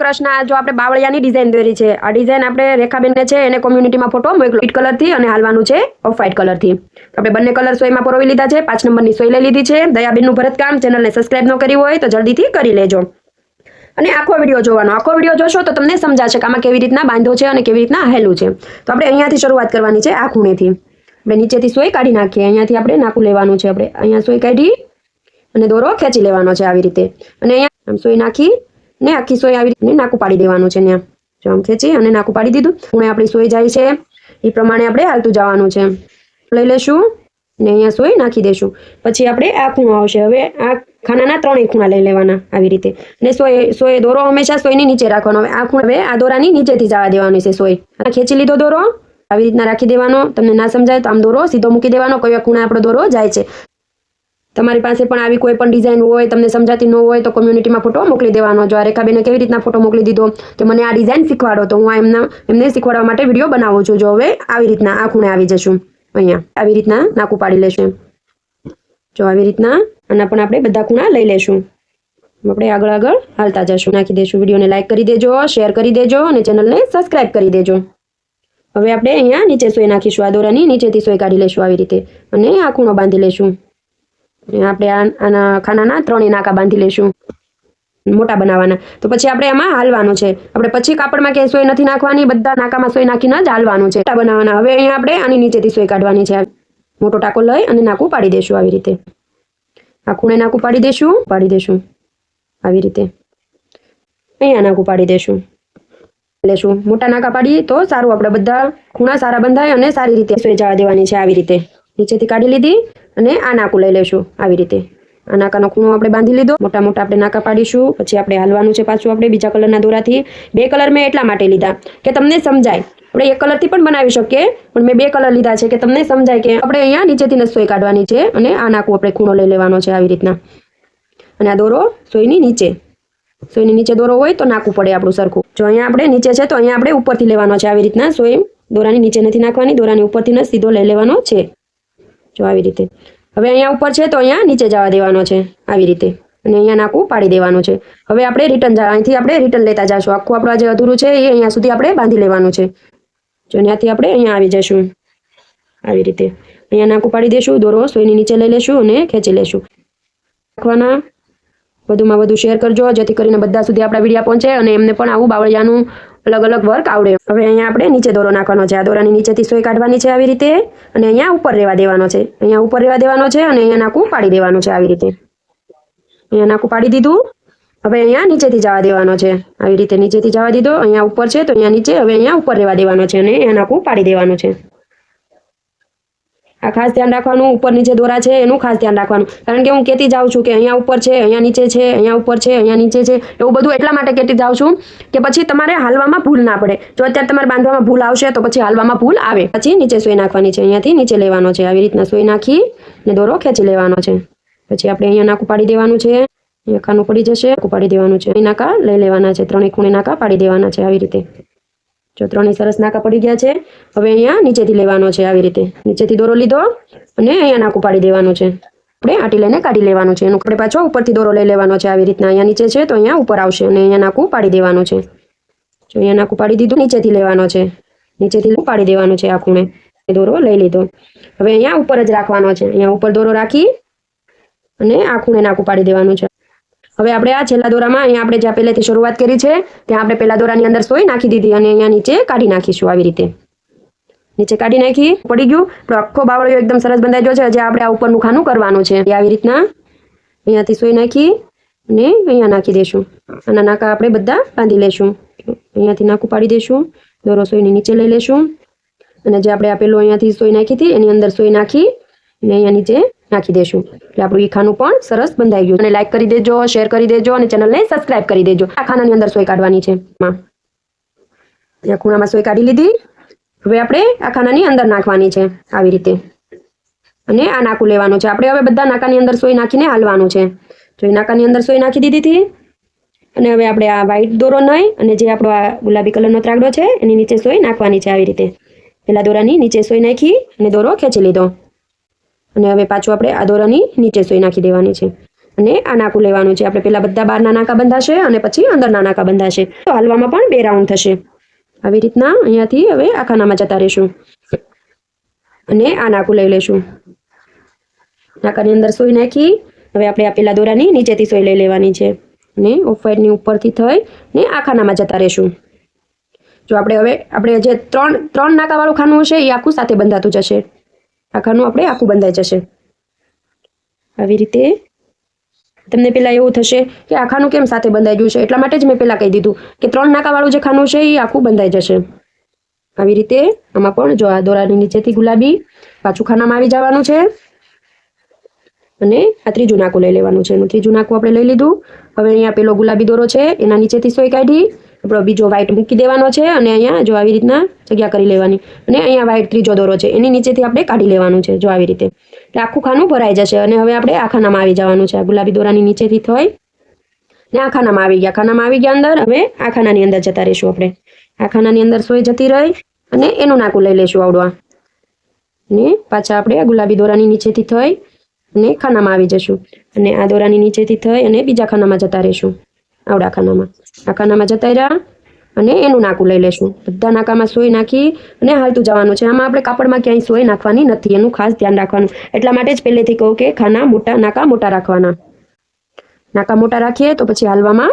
કૃષ્ણ જો આપણે બાવળિયાની ડિઝાઇન દોરી છે, આ ડિઝાઇન આપણે રેખાબેનને છે એને કોમ્યુનિટીમાં ફોટો વ્હાઇટ કલરથી અને હાલવાનું છે ઓફ વ્હાઇટ કલરથી આપણે બંને કલર સોયમાં પરોવી લીધા છે. પાંચ નંબરની સોય લઈ લીધી છે. દયાબેનનું ભરતકામ. ચેનલને સબસ્ક્રાઇબ ન કરી હોય તો જલ્દીથી કરી લેજો. અને આખો વીડિયો જોવાનો. આખો વીડિયો જોશો તો તમને સમજાશે કે આમાં કેવી રીતના બાંધો છે અને કેવી રીતના હેલું છે. તો આપણે અહીંયાથી શરૂઆત કરવાની છે આ ખૂણેથી. આપણે નીચેથી સોય કાઢી નાખીએ. અહીંયાથી આપણે નાકું લેવાનું છે આપણે. અહીંયા સોય કાઢી અને દોરો ખેંચી લેવાનો છે આવી રીતે. અને અહીંયા સોય નાખી ને આખી સોય આવી રીતે નાકું પાડી દેવાનું છે જો આમ ખેંચી અને નાકું પાડી દીધું. પૂણે આપણી સોય જાય છે. એ પ્રમાણે આપણે હાલતું જવાનું છે. લઈ લેશું ને અહીંયા સોય નાખી દેશું. પછી આપણે આ ખૂણો આવશે. હવે આ ખાનાના ત્રણેય ખૂણા લઈ લેવાના આવી રીતે. ને સોય સોય દોરો હંમેશા સોયની નીચે રાખવાનો. હવે આ ખૂણ, હવે આ દોરાની નીચેથી જવા દેવાની છે સોય. આ ખેંચી લીધો દોરો. આવી રીતના રાખી દેવાનો. તમને ના સમજાય તો આમ દોરો સીધો મૂકી દેવાનો. કોઈ ખૂણે આપણો દોરો જાય છે. તમારી પાસે પણ આવી કોઈ પણ ડિઝાઇન હોય, તમને સમજાતી ન હોય તો કોમ્યુનિટીમાં ફોટો મોકલી દેવાનો. જો આ રેખાબેને કેવી રીતના ફોટો મોકલી દીધો કે મને આ ડિઝાઇન શીખવાડો, તો હું એમના, એમને શીખવાડવા માટે વીડિયો બનાવું છું. જો હવે આવી રીતના આ ખૂણે આવી જશું. અહીંયા આવી રીતના નાકું પાડી લેશું જો આવી રીતના આના પણ આપણે બધા ખૂણા લઈ લેશું. આપણે આગળ આગળ હાલતા જશું. નાખી દેશું વિડીયોને લાઇક કરી દેજો શેર કરી દેજો અને ચેનલને સબસ્ક્રાઇબ કરી દેજો. હવે આપણે અહીંયા નીચે સોય નાખીશું, આ દોરાની નીચેથી સોય કાઢી લેશું આવી રીતે. અને આ ખૂણો બાંધી લેશું. આપણે આના ખાનાના ત્રણેય નાકા બાંધી લેશું. મોટા બનાવવાના તો પછી આપણે એમાં હાલવાનું છે. આપણે પછી કાપડમાં ક્યાંય સોય નથી નાખવાની, બધા નાકામાં સોય નાખીને જ હાલવાનું છે. મોટા બનાવવાના હવે અહીંયા આપણે આની નીચેથી સોય કાઢવાની છે. મોટો ટાંકો લઈ અને નાકું પાડી દેશું આવી રીતે. આ ખૂણે નાકું પાડી દેશું પાડી દેશું. આવી રીતે. અહીંયા નાકું પાડી દેશું. લેશું. મોટા નાકા પાડીએ તો સારું. આપણે બધા ખૂણા સારા બંધાય અને સારી રીતે સોય જવા દેવાની છે આવી રીતે. નીચેથી કાઢી લીધી અને આ નાકું લઈ લેશું આવી રીતે. આ નાકાનો ખૂણો આપણે બાંધી લીધો. મોટા મોટા આપણે નાકા પાડીશું. પછી આપણે હાલવાનું છે પાછું આપણે બીજા કલરના દોરાથી. બે કલર મેં એટલા માટે લીધા કે તમને સમજાય. આપણે એક કલરથી પણ બનાવી શકીએ, પણ મેં બે કલર લીધા છે કે તમને સમજાય કે આપણે અહીંયા નીચેથી સોય કાઢવાની છે અને આ નાકું આપણે ખૂણો લઈ લેવાનો છે આવી રીતના. અને આ દોરો સોયની નીચે. સોયની નીચે દોરો હોય તો નાકું પડે આપણું સરખું. જો અહીંયા આપણે નીચે છે તો અહીંયા આપણે ઉપરથી લેવાનો છે આવી રીતના. સોય દોરાની નીચે નથી નાખવાની, દોરાની ઉપરથી સીધો લઈ લેવાનો છે. જો આવી રીતે. હવે અહીંયા ઉપર છે તો અહીંયા નીચે જવા દેવાનો છે. આવી રીતે. અને અહીંયા નાકું પાડી દેવાનું છે. હવે આપણે રિટર્ન અહીંથી આપણે રિટર્ન લેતા જશું. આખું આપણું જે અધૂરું છે એ અહીંયા સુધી આપણે બાંધી લેવાનું છે. જો ત્યાંથી આપણે અહીંયા આવી જશું. આવી રીતે. અહીંયા નાકું પાડી દેશું, દોરો, સોયની નીચે લઈ લેશું અને ખેંચી લેશું. રાખવાના વધુમાં વધુ શેર કરજો, જેથી કરીને બધા સુધી આપણા વિડીયા પહોંચે અને એમને પણ આવું બાવળિયાનું અલગ અલગ વર્ક આવડે. હવે અહીંયા આપણે નીચે દોરો નાખવાનો છે. આ દોરાની નીચેથી સોય કાઢવાની છે આવી રીતે. અને અહીંયા ઉપર રહેવા દેવાનો છે. અહીંયા ઉપર રહેવા દેવાનો છે અને અહીંયા નાકું પાડી દેવાનું છે આવી રીતે. અહીંયા નાકું પાડી દીધું. હવે અહીંયા નીચેથી જવા દેવાનો છે. આવી રીતે નીચેથી જવા દીધો. અહીંયા ઉપર છે તો અહીંયા નીચે. હવે અહીંયા ઉપર રહેવા દેવાનો છે અને અહીંયા નાકું પાડી દેવાનું છે. આ ખાસ ધ્યાન રાખવાનું ઉપર નીચે દોરા છે, એનું ખાસ ધ્યાન રાખવાનું. કારણ કે હું કહેતી જાઉં છું કે અહીંયા ઉપર છે, અહીંયા નીચે છે, અહીંયા ઉપર છે, અહીંયા નીચે છે, એવું બધું એટલા માટે કહેતી જાઉં છું કે પછી તમારે હાલવામાં ભૂલ ના પડે. જો અત્યારે તમારે બાંધવામાં ભૂલ આવશે તો પછી હાલવામાં ભૂલ આવે. પછી નીચે સોઈ નાખવાની છે, અહીંયાથી નીચે લેવાનો છે. આવી રીતના સોઈ નાખી ને દોરો ખેંચી લેવાનો છે. પછી આપણે અહીંયા નાકું પાડી દેવાનું છે. અહીંયા ખાનું પડી જશે, નાકું પાડી દેવાનું છે. નાકા લઈ લેવાના છે. ત્રણેય ખૂણે નાકા પાડી દેવાના છે, આવી રીતે. જો ત્રણેય સરસ નાકા પડી ગયા છે, હવે અહીંયા નીચેથી લેવાનો છે આવી રીતે. નીચેથી દોરો લીધો અને અહીંયા નાકું પાડી દેવાનું છે. આપણે આટી લઈને કાઢી લેવાનું છે. એનું આપણે પાછો ઉપરથી દોરો લઈ લેવાનો છે. આવી રીતના અહીંયા નીચે છે તો અહીંયા ઉપર આવશે અને અહીંયા નાકું પાડી દેવાનું છે. જો અહીંયા નાકું પાડી દીધું, નીચેથી લેવાનો છે. નીચેથી પાડી દેવાનું છે આ ખૂણે. દોરો લઈ લીધો. હવે અહીંયા ઉપર જ રાખવાનો છે. અહીંયા ઉપર દોરો રાખી અને આ ખૂણે નાકું પાડી દેવાનું છે. હવે આપણે આ છેલ્લા દોરામાં અહીંયા આપણે જ્યાં પહેલેથી શરૂઆત કરી છે, ત્યાં આપણે પહેલા દોરાની અંદર સોય નાખી દીધી અને અહીંયા નીચે કાઢી નાખીશું આવી રીતે. નીચે કાઢી નાખી, પડી ગયું. આપણો આખો બાવળિયો એકદમ સરસ બંધાઈ ગયો છે. હજી આપણે આ ઉપરનું ખાનું કરવાનું છે. આવી રીતના અહીંયાથી સોય નાખી અને અહીંયા નાખી દેશું આના નાકા આપણે બધા બાંધી લેશું અહીંયાથી નાકું પાડી દેશું દોરો સોયની નીચે લઈ લેશું અને જે આપણે આપેલું અહીંયાથી સોય નાખી હતી, એની અંદર સોય નાખી અને અહીંયા નીચે નાખી દેશું. એટલે આપણું એ ખાનું પણ સરસ બંધાઈ ગયું અને લાઈક કરી દેજો શેર કરી દેજો અને ચેનલને સબસ્ક્રાઇબ કરી દેજો. આ ખાનાની અંદર સોય કાઢવાની છે. ખૂણામાં સોય કાઢી લીધી. હવે આપણે આ ખાનાની અંદર નાખવાની છે, આવી રીતે. અને આ નાકું લેવાનું છે. આપણે હવે બધા નાકાની અંદર સોય નાખીને હાલવાનું છે. એ નાકાની અંદર સોય નાખી દીધી હતી. અને હવે આપણે આ વ્હાઈટ દોરો નહીં અને જે આપણો આ ગુલાબી કલરનો ત્રાગડો છે, એની નીચે સોય નાખવાની છે, આવી રીતે. પેલા દોરાની નીચે સોય નાખી અને દોરો ખેંચી લીધો. અને હવે પાછું આપણે આ દોરાની નીચે સોઈ નાખી દેવાની છે. અને આ નાકું લેવાનું છે. આપણે પેલા બધા બહારના નાકા બંધાશે અને પછી અંદરના નાકા બંધાશે. તો હાલવામાં પણ બે રાઉન્ડ થશે. આવી રીતના અહીંયાથી હવે આ ખાનામાં જતા રહીશું. અને આ નાકું લઈ લઈશું. નાકાની અંદર સોઈ નાખી. હવે આપણે આ પેલા દોરાની નીચેથી સોઈ લઈ લેવાની છે. અને ઓફવાઇટની ઉપરથી થઈ ને આ ખાનામાં જતા રહીશું. જો આપણે હવે, આપણે જે ત્રણ ત્રણ નાકાવાળું ખાનું હશે એ આખું સાથે બંધાતું જશે. આ ઘરનું આપણે આખું બંધાઈ જશે. આવી રીતે તમને પહેલાં એવું થશે કે આ ખાનું કેમ સાથે બંધાઈ ગયું છે? એટલા માટે જ મેં પહેલાં કહી દીધું કે ત્રણ નાકાવાળું જે ખાનું છે એ આખું બંધાઈ જશે. આવી રીતે આમાં પણ જો આ દોરાની નીચેથી ગુલાબી પાછું ખાનામાં આવી જવાનું છે. અને આ ત્રીજું નાકું લઈ લેવાનું છે. એનું ત્રીજું નાકું આપણે લઈ લીધું. હવે અહીંયા પેલો ગુલાબી દોરો છે, એના નીચેથી સોય કાઢી આપણો બીજો વ્હાઇટ મૂકી દેવાનો છે અને અહીંયા જો આવી રીતના જગ્યા કરી લેવાની. અને અહીંયા વ્હાઇટ ત્રીજો દોરો છે. એની નીચેથી આપણે કાઢી લેવાનું છે જો આવી રીતે. એટલે આખું ખાનું ભરાઈ જશે અને હવે આપણે આ ખાનામાં આવી જવાનું છે. ગુલાબી દોરાની નીચેથી થઈ ને આ ખાનામાં આવી ગયા. ખાનામાં આવી ગયા અંદર હવે આ ખાનાની અંદર જતા રહીશું આપણે. આ ખાનાની અંદર સોય જતી રહી અને એનું નાકું લઈ લઈશું આવડવા. ને પાછા આપણે ગુલાબી દોરાની નીચેથી થઈ અને ખાનામાં આવી જશું. અને આ દોરાની નીચેથી થઈ અને બીજા ખાનામાં જતા રહીશું. આવડા ખાનામાં આ ખાનામાં જતા રહ્યા અને એનું નાકું લઈ લેશું. બધા નાકામાં સોય નાખી અને હાલતું જવાનું છે. આમાં આપણે કાપડમાં ક્યાંય સોય નાખવાની નથી. એનું ખાસ ધ્યાન રાખવાનું. એટલા માટે જ પહેલેથી કહું કે ખાના મોટા, નાકા મોટા રાખવાના. નાકા મોટા રાખીએ તો પછી હાલવામાં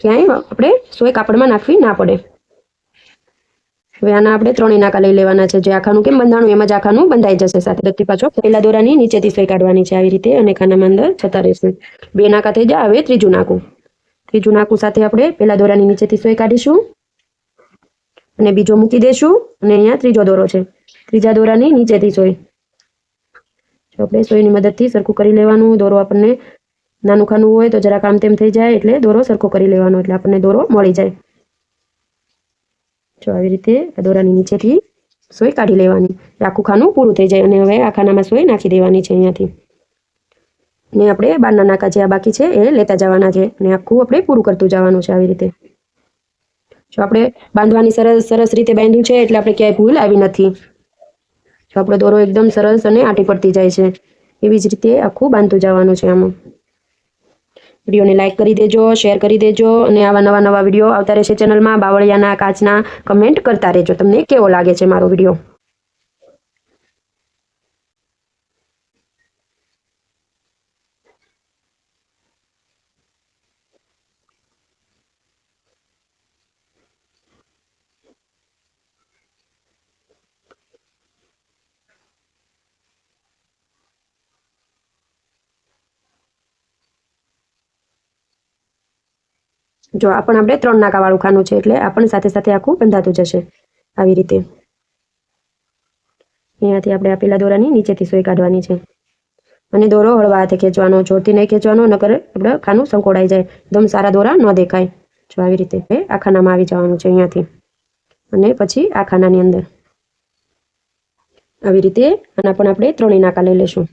ક્યાંય આપણે સોય કાપડમાં નાખવી ના પડે. હવે આના આપણે ત્રણેય નાકા લઈ લેવાના છે. જે આખાનું કેમ બંધાણું, એમ જ આખાનું બંધાઈ જશે સાથે. બધી પાછો. પેલા દોરાની નીચેથી સોય કાઢવાની છે આવી રીતે અને ખાનામાં અંદર જતા રહેશે. બે નાકા થઈ જાય હવે ત્રીજું નાકું. ત્રીજું નાકું સાથે આપણે પેલા દોરાની નીચેથી સોય કાઢીશું. અને બીજો મૂકી દેશું. અને અહીંયા ત્રીજો દોરો છે. ત્રીજા દોરાની નીચેથી સોય. જો આપણે સોયની મદદથી સરખું કરી લેવાનું, દોરો આપણને નાનું ખાનું હોય તો જરા કામ તેમ થઈ જાય એટલે દોરો સરખો કરી લેવાનો, એટલે આપણને દોરો મળી જાય. જો આવી રીતે આ દોરાની નીચેથી સોય કાઢી લેવાની. આખું ખાનું પૂરું થઈ જાય અને હવે આ ખાનામાં સોય નાખી દેવાની છે અહીંયાથી. ને આપણે બારના નાકા જે આ બાકી છે, એ લેતા જવાના છે અને આખું આપણે પૂરું કરતું જવાનું છે આવી રીતે. જો આપણે બાંધવાની સરસ સરસ રીતે બાંધ્યું છે એટલે આપણે ક્યાંય ભૂલ આવી નથી. જો આપણો દોરો એકદમ સરસ અને આટી પડતી જાય છે, એવી જ રીતે આખું બાંધતું જવાનું છે આમાં. વિડીયોને લાઇક કરી દેજો, શેર કરી દેજો અને આવા નવા નવા વીડિયો આવતા રહેશે ચેનલમાં બાવળિયાના કાચના કમેન્ટ કરતા રહેજો. તમને કેવો લાગે છે મારો વીડિયો? જો આ પણ આપણે ત્રણ નાકાવાળું ખાનું છે એટલે આ સાથે સાથે આખું બંધાતું જશે આવી રીતે. અહીંયાથી આપણે આ પેલા દોરાની નીચેથી સોય કાઢવાની છે. અને દોરો હળવા હાથે ખેંચવાનો, જોરથી નહીં ખેંચવાનો, નકર આપણે ખાનું સંકોડાઈ જાય. એકદમ સારા દોરા ન દેખાય. જો આવી રીતે આ ખાનામાં આવી જવાનું છે અહીંયાથી. અને પછી આ ખાનાની અંદર. આવી રીતે આના પણ આપણે ત્રણેય નાકા લઈ લઈશું.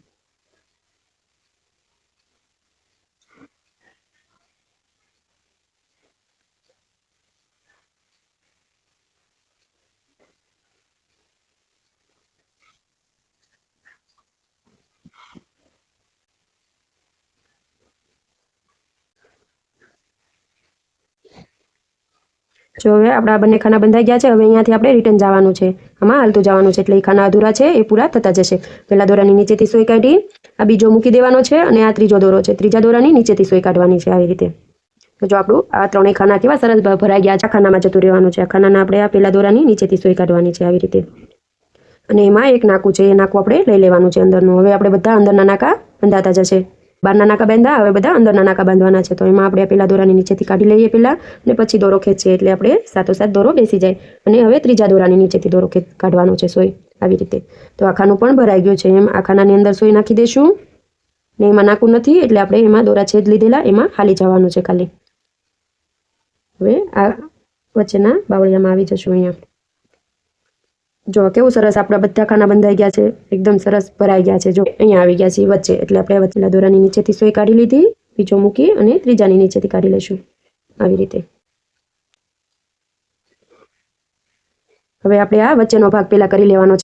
જો હવે આપણા બંને ખાના બંધાઈ ગયા છે, હવે અહીંયાથી આપણે રિટર્ન જવાનું છે. આમાં હાલતું જવાનું છે, એટલે એ ખાના અધૂરા છે, એ પૂરા થતા જશે. પહેલા દોરાની નીચેથી સોય કાઢી, આ બીજો મૂકી દેવાનો છે અને આ ત્રીજો દોરો છે. ત્રીજા દોરાની નીચેથી સોય કાઢવાની છે આવી રીતે. જો આપણું આ ત્રણેય ખાના કેવા સરસ ભરાઈ ગયા છે, આ ખાનામાં જતું રહેવાનું છે. આ ખાનાના આપણે આ પહેલા દોરાની નીચેથી સોય કાઢવાની છે આવી રીતે. અને એમાં એક નાકું છે, એ નાકું આપણે લઈ લેવાનું છે અંદરનું. હવે આપણે બધા અંદરના નાકા બંધાતા જશે. બહારના નાકા બાંધા હવે બધા અંદરના નાકા બાંધવાના છે. તો એમાં આપણે પેલા દોરાની નીચેથી કાઢી લઈએ પહેલાં અને પછી દોરો ખેંચીએ એટલે આપણે સાત દોરો બેસી જાય. અને હવે ત્રીજા દોરાની નીચેથી દોરો ખેંચ, કાઢવાનો છે સોય આવી રીતે. તો આખાનું પણ ભરાઈ ગયું છે એમ. આખાનાની અંદર સોય નાખી દઈશું. ને એમાં નાખવું નથી એટલે આપણે એમાં દોરા છેદ લીધેલા, એમાં હાલી જવાનું છે ખાલી. હવે આ વચ્ચેના બાવળિયામાં આવી જશું અહીંયા. જો કેવું સરસ આપણા બધા ખાના બંધાઈ ગયા છે, એકદમ સરસ ભરાઈ ગયા છે. જો અહીંયા આવી ગયા છે વચ્ચે, એટલે આપણે વચ્ચેલા દોરાની નીચેથી સોય કાઢી લીધી, બીજો મૂકી અને ત્રીજાની નીચેથી કાઢી લઈશું. આવી રીતે. હવે આપણે આ વચ્ચેનો ભાગ પેલા કરી લેવાનો છે.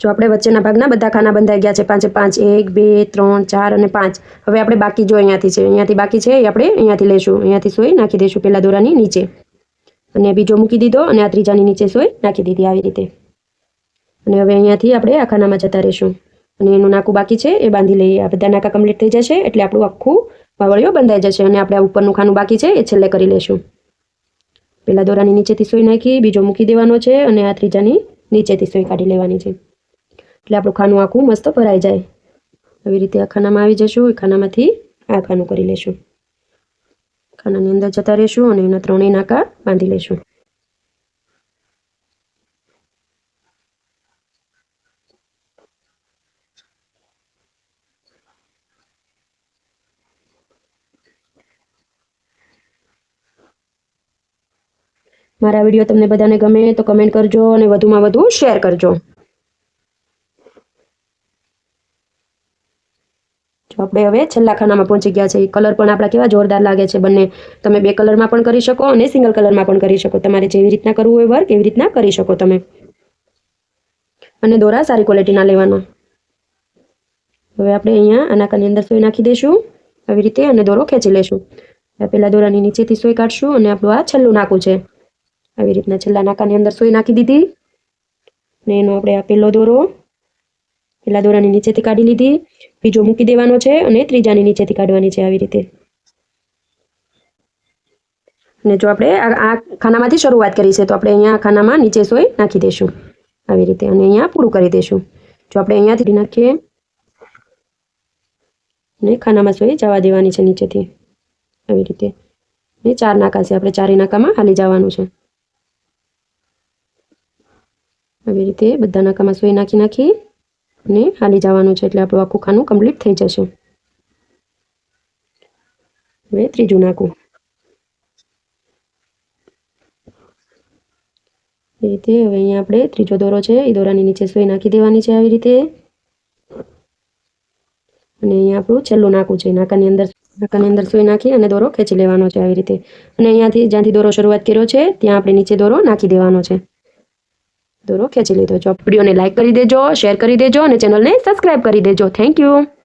જો આપણે વચ્ચેના ભાગના બધા ખાના બંધાઈ ગયા છે, પાંચે પાંચ, એક, બે, ત્રણ, ચાર અને પાંચ. હવે આપણે બાકી જો અહીંયાથી છે, અહીંયાથી બાકી છે, એ આપણે અહીંયાથી લઈશું. અહીંયાથી સોય નાખી દઈશું પહેલાં દોરાની નીચે. અને બીજો મૂકી દીધો અને આ ત્રીજાની નીચે સોય નાખી દીધી આવી રીતે. અને હવે અહીંયાથી આપણે આ ખાનામાં જતા રહીશું. અને એનું નાકું બાકી છે, એ બાંધી લઈએ. આ બધા નાકા કમ્પ્લીટ થઈ જશે, એટલે આપણું આખું વાવળીઓ બંધાઈ જશે અને આપણે આ ઉપરનું ખાનું બાકી છે, એ છેલ્લે કરી લઈશું. પહેલાં દોરાની નીચેથી સોય નાખી, બીજો મૂકી દેવાનો છે અને આ ત્રીજાની નીચેથી સોય કાઢી લેવાની છે. એટલે આપણું ખાનું આખું મસ્ત ભરાઈ જાય. આવી રીતે આ ખાનામાં આવી જશું, એ ખાનામાંથી આ ખાનું કરી લેશું. ખાનાની અંદર જતા રહીશું અને એના ત્રણેય નાકા બાંધી લઈશું મારા વીડિયો તમને બધાને ગમે તો કમેન્ટ કરજો અને વધુમાં વધુ શેર કરજો. આપણે હવે છેલ્લા ખાનામાં પહોંચી ગયા છે. કલર પણ આપણા કેવા જોરદાર લાગે છે બંને. તમે બે કલરમાં પણ કરી શકો અને સિંગલ કલરમાં પણ કરી શકો. તમારે જેવી રીતના કરવું હોય વર્ક, એવી રીતના કરી શકો તમે. અને દોરા સારી ક્વોલિટીના લેવાનો. હવે આપણે અહીંયા આ નાકાની અંદર સોય નાખી દઈશું. આવી રીતે અને દોરો ખેંચી લેશું. પહેલાં દોરાની નીચેથી સોય કાઢશું અને આપણું આ છેલ્લું નાકું છે. આવી રીતના છેલ્લા નાકાની અંદર સોય નાખી દીધી. ને એનો આપણે આ પહેલો દોરો. પહેલા દોરાની નીચેથી કાઢી લીધી, બીજો મૂકી દેવાનો છે અને ત્રીજાની નીચેથી કાઢવાની છે આવી રીતે. અને જો આપણે આ ખાનામાંથી શરૂઆત કરી છે, તો આપણે અહીંયા ખાનામાં નીચે સોય નાખી દઈશું આવી રીતે અને અહીંયા પૂરું કરી દઈશું જો આપણે અહીંયાથી નાખીએ ને ખાનામાં સોય જવા દેવાની છે નીચેથી. આવી રીતે. ને ચાર નાકા છે, આપણે ચારે નાકામાં હાલી જવાનું છે. આવી રીતે બધા નાકામાં સોય નાખી નાખી અને હાલી જવાનું છે એટલે આપણું આખું ખાનું કમ્પ્લીટ થઈ જશે. હવે ત્રીજું નાખું. એ રીતે હવે અહીંયા આપણે ત્રીજો દોરો છે, એ દોરાની નીચે સોય નાખી દેવાની છે આવી રીતે. અને અહીંયા આપણું છેલ્લું નાકું છે, નાકાની અંદર નાકાની અંદર સોય નાખી અને દોરો ખેંચી લેવાનો છે આવી રીતે. અને અહીંયાથી જ્યાંથી દોરો શરૂઆત કર્યો છે, ત્યાં આપણે નીચે દોરો નાખી દેવાનો છે. દોરો ખેંચી લીધો જો વિડીયોને લાઇક કરી દેજો શેર કરી દેજો અને ચેનલને સબસ્ક્રાઈબ કરી દેજો. Thank you